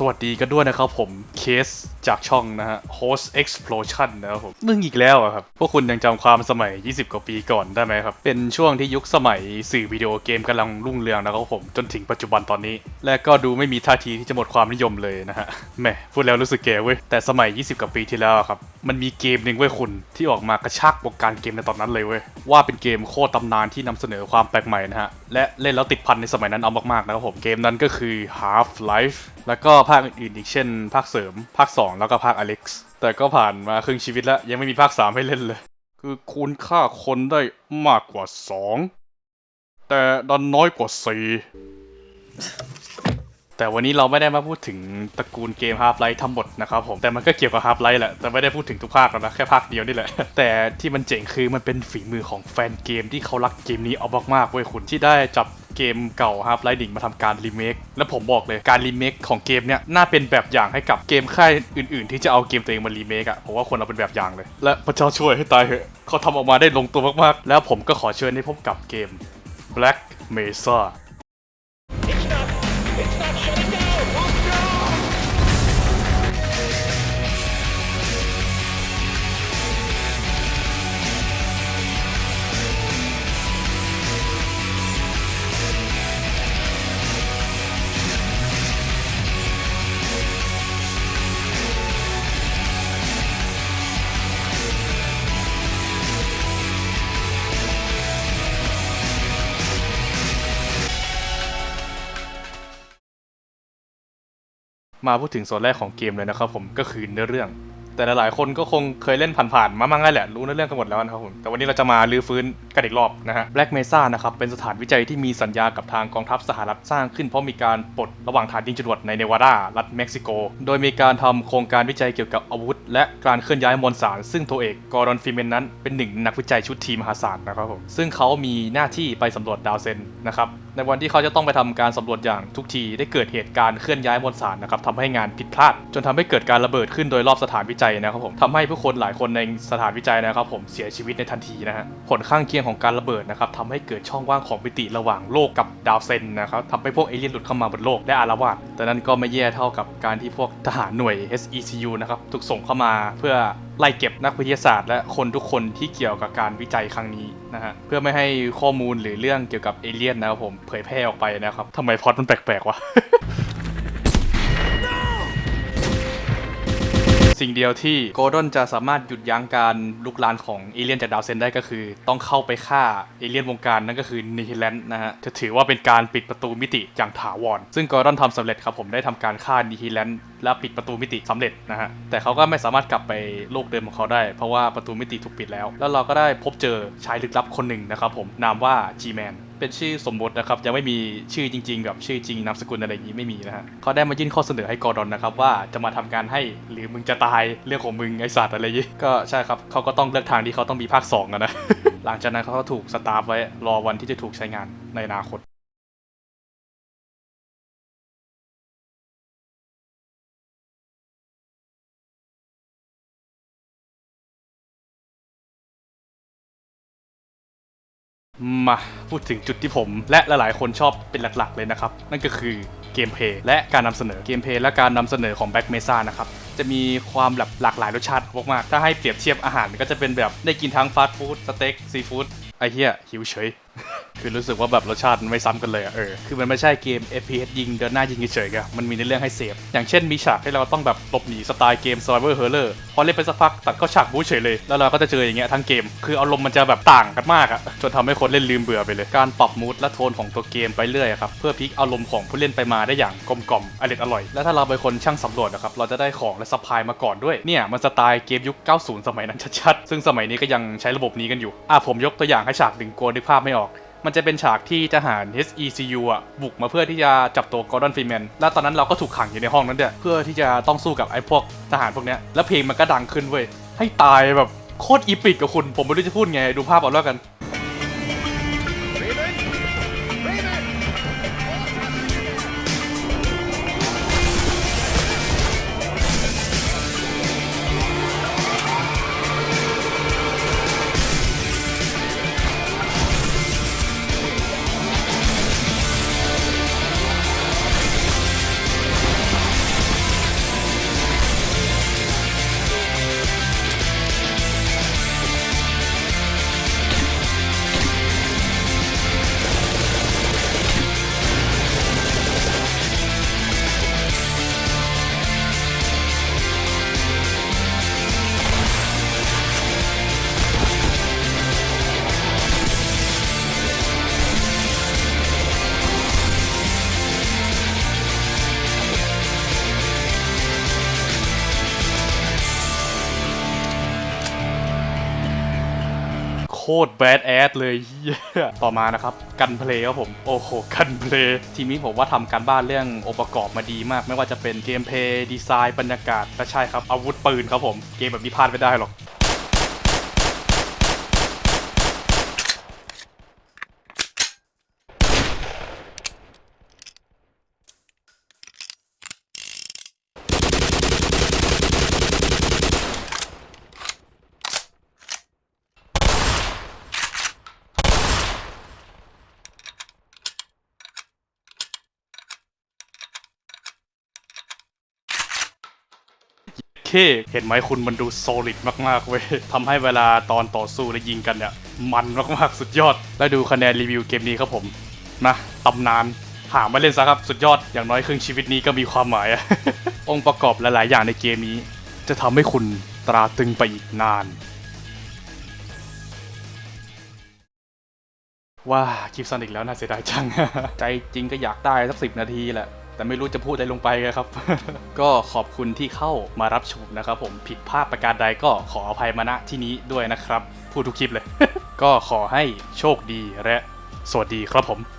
สวัสดีกันด้วยนะครับผมเคส จากช่องนะฮะ Host Explosion นะครับผมมึงอีกแล้วอะครับ พวกคุณยังจำความสมัย 20 กว่าปีก่อนได้ไหมครับ เป็นช่วงที่ยุคสมัยสื่อวิดีโอเกมกำลังรุ่งเรืองนะครับผมจนถึงปัจจุบันตอนนี้ และก็ดูไม่มีท่าทีที่จะหมดความนิยมเลยนะฮะแหมพูดแล้วรู้สึกแก่เว้ยแต่สมัย 20 กว่าปีที่แล้วอะครับมันมีเกมหนึ่งเว้ยคุณที่ออกมากระชากวงการเกมในตอนนั้นเลยเว้ยว่าเป็นเกมโคตรตำนานที่นำเสนอความแปลกใหม่นะฮะและเล่นแล้วติดพันในสมัยนั้นเอามากๆนะครับผมเกมนั้นก็คือ Half Life แล้วก็ภาคอื่นๆอีกเช่น ภาคเสริมภาค 2แล้วก็ภาค Alex แต่ก็ผ่านมาครึ่งชีวิตแล้ว ยังไม่มีภาค 3 ให้เล่นเลย คือคุณฆ่าคนได้มากกว่า 2 แต่ดันน้อยกว่า 4 แต่วันนี้เราไม่ได้มาพูดถึงตระกูลเกม Half Life ทั้งหมดนะครับผม แต่มันก็เกี่ยวกับ Half Life แหละ แต่ไม่ได้พูดถึงทุกภาคหรอกนะ แค่ภาคเดียวนี่แหละ แต่ที่มันเจ๋งคือมันเป็นฝีมือของแฟนเกมที่เขารักเกมนี้เอามากๆเว้ยคุณที่ได้จับ เกมเก่าครับไลดิ่งมาทำการรีเมคและผมบอกเลยการรีเมคของเกมเนี้ยน่าเป็นแบบอย่างให้กับเกมค่ายอื่น ๆ ที่จะเอาเกมตัวเองมารีเมคอะผมว่าควรเอาเป็นแบบอย่างเลย และพระเจ้าช่วยให้ตายเถอะเขาทำออกมาได้ลงตัวมากๆ แล้วผมก็ขอเชิญให้พบกับเกม Black Mesa มาพูดถึงส่วนแรกของเกมเลยนะครับผมก็คือเนื้อเรื่อง แต่หลายๆคนก็คงเคยเล่นผ่านๆ มามั่งแล้วแหละ รู้เนื้อเรื่องกันหมดแล้วนะครับผมแต่วันนี้เราจะมาลื้อฟื้นกันอีกรอบนะฮะ Black Mesa นะครับ เป็นสถานวิจัยที่มีสัญญากับทางกองทัพสหรัฐสร้างขึ้นเพราะมีการปลดระหว่างฐานยิงจรวดในเนวาดารัฐเม็กซิโก โดยมีการทำโครงการวิจัยเกี่ยวกับอาวุธ และการเคลื่อนย้ายมวลสาร ซึ่งตัวเอกกอร์ดอนฟิเมนนั้นเป็นหนึ่งนักวิจัยชุดทีมมหาศาลนะครับผมซึ่งเขามีหน้าที่ไปสำรวจดาวเซนนะครับในวันที่เขาจะต้องไปทำการสำรวจอย่างทุกทีได้เกิดเหตุการณ์เคลื่อนย้ายมวลสารนะครับทำให้งานผิดพลาด จนทำให้เกิดการระเบิดขึ้นโดยรอบสถานวิจัยนะครับผมทำให้ผู้คนหลายคนในสถานวิจัยนะครับผมเสียชีวิตในทันทีนะฮะผลข้างเคียงของการระเบิดนะครับทำให้เกิดช่องว่างของมิติระหว่างโลกกับดาวเซนนะครับทำให้พวกเอเลี่ยนหลุดเข้ามาบนโลกและอารวาสแต่นั้นก็ไม่แย่เท่ากับการที่พวกทหารหน่วย SECU นะครับถูกส่งเข้ามาเพื่อไล่เก็บนักวิทยาศาสตร์ และคนทุกคนที่เกี่ยวกับการวิจัยครั้งนี้นะฮะเพื่อไม่ให้ข้อมูลหรือเรื่องเกี่ยวกับเอเลี่ยนนะครับผมเผยแพร่ออกไปนะครับทำไมพอดมันแปลกๆวะ สิ่งเดียวที่โกลดอนจะสามารถหยุดยั้งการลุกลานของเอเลี่ยนจากดาวเซนได้ก็คือ ต้องเข้าไปฆ่าเอเลี่ยนวงการนั่นก็คือนิฮิแลนด์นะฮะจะถือว่าเป็นการปิดประตูมิติอย่างถาวร ซึ่งโกลดอนทำสำเร็จครับผมได้ทำการฆ่านิฮิแลนด์และปิดประตูมิติสำเร็จนะฮะแต่เขาก็ไม่สามารถกลับไปโลกเดิมของเขาได้ เพราะว่าประตูมิติถูกปิดแล้ว แล้วเราก็ได้พบเจอชายลึกลับคนหนึ่งนะครับผมนามว่า G-Man เป็นชื่อสมมตินะครับ ยังไม่มีชื่อจริง ๆ กับชื่อจริงนามสกุลอะไรอย่างนี้ไม่มีนะฮะเขาได้มายื่นข้อเสนอให้กอร์ดอนนะครับ ว่าจะมาทำการให้หรือมึงจะตายเรื่องของมึงไอสัตว์อะไรอย่างนี้ก็ใช่ครับเขาก็ต้องเลือกทางที่เขาต้องมีภาค2อะนะหลังจากนั้นเขาก็ถูกสตาร์ฟไว้รอวันที่จะถูกใช้งานในอนาคต มาพูดถึงจุดที่ผม และหลายๆ คนชอบเป็นหลักๆ เลยนะครับ นั่นก็คือเกมเพลย์และการนำเสนอเกมเพลย์และการนำเสนอของแบ็กเมซ่านะครับจะมีความแบบหลากหลายรสชาติมากๆถ้าให้เปรียบเทียบอาหารก็จะเป็นแบบได้กินทั้งฟาสต์ฟู้ดสเต็กซีฟู้ดไอเฮียหิวเฉยคือรู้สึกว่าแบบรสชาติมันไม่ซ้ำกันเลยอะเออ คือมันไม่ใช่เกม FPS ยิงเดินหน้ายิงเฉยๆอะมันมีในเรื่องให้เสพ อย่างเช่นมีฉากให้เราต้องแบบหลบหนีสไตล์เกม Survivor Horror พอเล่นไปสักพักตัดเข้าฉากบู๊เฉยเลย แล้วเราก็จะเจออย่างเงี้ยทั้งเกม คืออารมณ์มันจะแบบต่างกันมากอะจนทำให้คนเล่นลืมเบื่อไปเลย การปรับมูดและโทนของตัวเกมไปเรื่อยครับ เพื่อพลิกอารมณ์ของผู้เล่นไปมาได้อย่างกลมกล่อมอร่อยอร่อย และถ้าเราเป็นคนช่างสำรวจนะครับ เราจะได้ของและซัพพลายมาก่อนด้วย เนี่ยมันสไตล์เกมยุค 90 สมัยนั้นชัดๆ ซึ่งสมัยนี้ก็ยังใช้ระบบนี้กันอยู่ อะผมยกตัวอย่างให้ฉากหนึ่งกลัวนึกภาพไม่ออก มันจะเป็นฉากที่ทหาร SECU อะบุกมาเพื่อที่จะจับตัวกอร์ดอนฟรีแมน และตอนนั้นเราก็ถูกขังอยู่ในห้องนั้นเด้อเพื่อที่จะต้องสู้กับไอ้พวกทหารพวกเนี้ย แล้วเพลงมันก็ดังขึ้นเว้ย ให้ตายแบบโคตรอีปิกกับคุณ ผมไม่รู้จะพูดไง ดูภาพเอาแล้วกัน ตรแบดแอดเลยเฮียต่อมานะครับ กันเพลย์ครับผม โอ้โห กันเพลย์ทีมนี้ผมว่าทำการบ้านเรื่ององค์ประกอบมาดีมาก ไม่ว่าจะเป็นเกมเพลย์ดีไซน์บรรยากาศและใช่ครับ อาวุธปืนครับผม เกมแบบนี้พลาดไม่ได้หรอก เค เห็นไหมคุณมันดูโซลิดมากๆเว้ยทำให้เวลาตอนต่อสู้และยิงกันเนี่ย มันมากๆสุดยอด แล้วดูคะแนนรีวิวเกมนี้ครับผมนะตำนานหามาเล่นซะครับสุดยอดอย่างน้อยครึ่งชีวิตนี้ก็มีความหมายอะองค์ประกอบหลาย ๆ อย่างในเกมนี้ จะทำให้คุณตราตรึงไปอีกนาน ว่าคลิปซันอีกแล้วน่าเสียดายจัง ใจจริงก็อยากได้สักสิบนาทีแหละ แต่ไม่รู้จะพูดอะไรลงไปอะครับ ก็ขอบคุณที่เข้ามารับชมนะครับผมผิดพลาดประการใดก็ขออภัยมาณที่นี้ด้วยนะครับ พูดทุกคลิปเลย ก็ขอให้โชคดีและสวัสดีครับผม